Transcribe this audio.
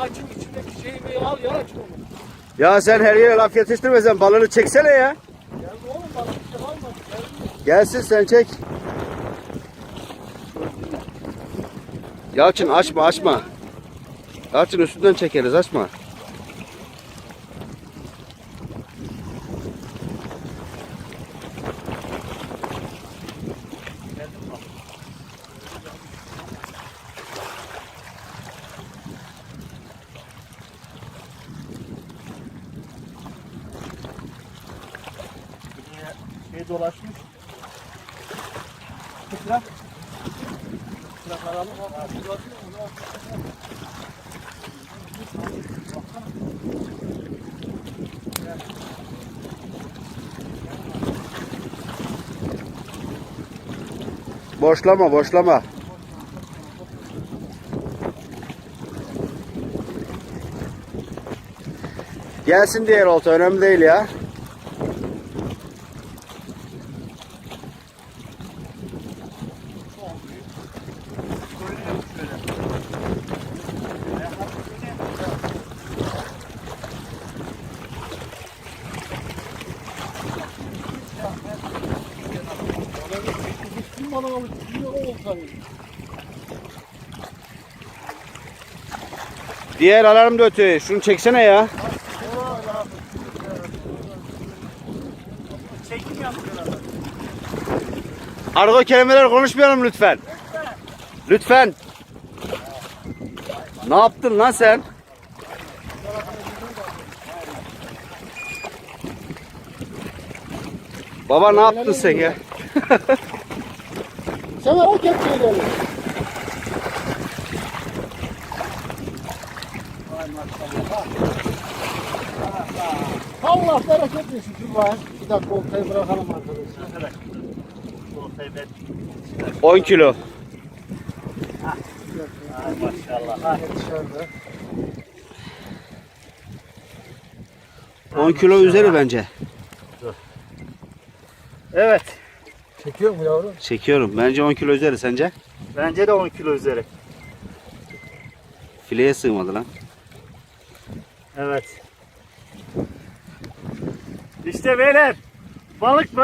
açın içindeki şeyi bir al yanaş onu. Ya sen her yere laf yetiştirmesen balını çeksene ya. Geldi oğlum bana bir şey almadı. Geldi. Gelsin sen çek. Yalçın açma açma. Yalçın üstünden çekeriz açma. Dolaşmış. Kıkra. Kıkra karalı. Boşlama boşlama. Gelsin diğer olta önemli değil ya. Almış? Kim o olsaydı? Diğer alarm da ötüyor. Şunu çeksene ya. Çekim yapıyorlar. Argo kelimeler konuşmayalım lütfen. Lütfen. Ne yaptın lan sen? Baba ne yaptın sen ya? Sen kepçeyi gelin. Allah bereket versin Cumhurbaşkanı. Bir dakika oltayı bırakalım arkadaşlar. Evet. Oltayı ben. 10 kilo. Ay maşallah. Ha. Dışarıda. 10 kilo üzeri bence. Evet. Çekiyor mu yavrum? Çekiyorum. Bence 10 kilo üzeri sence? Bence de 10 kilo üzeri. Fileye sığmadı lan. Evet. İşte beyler. Balık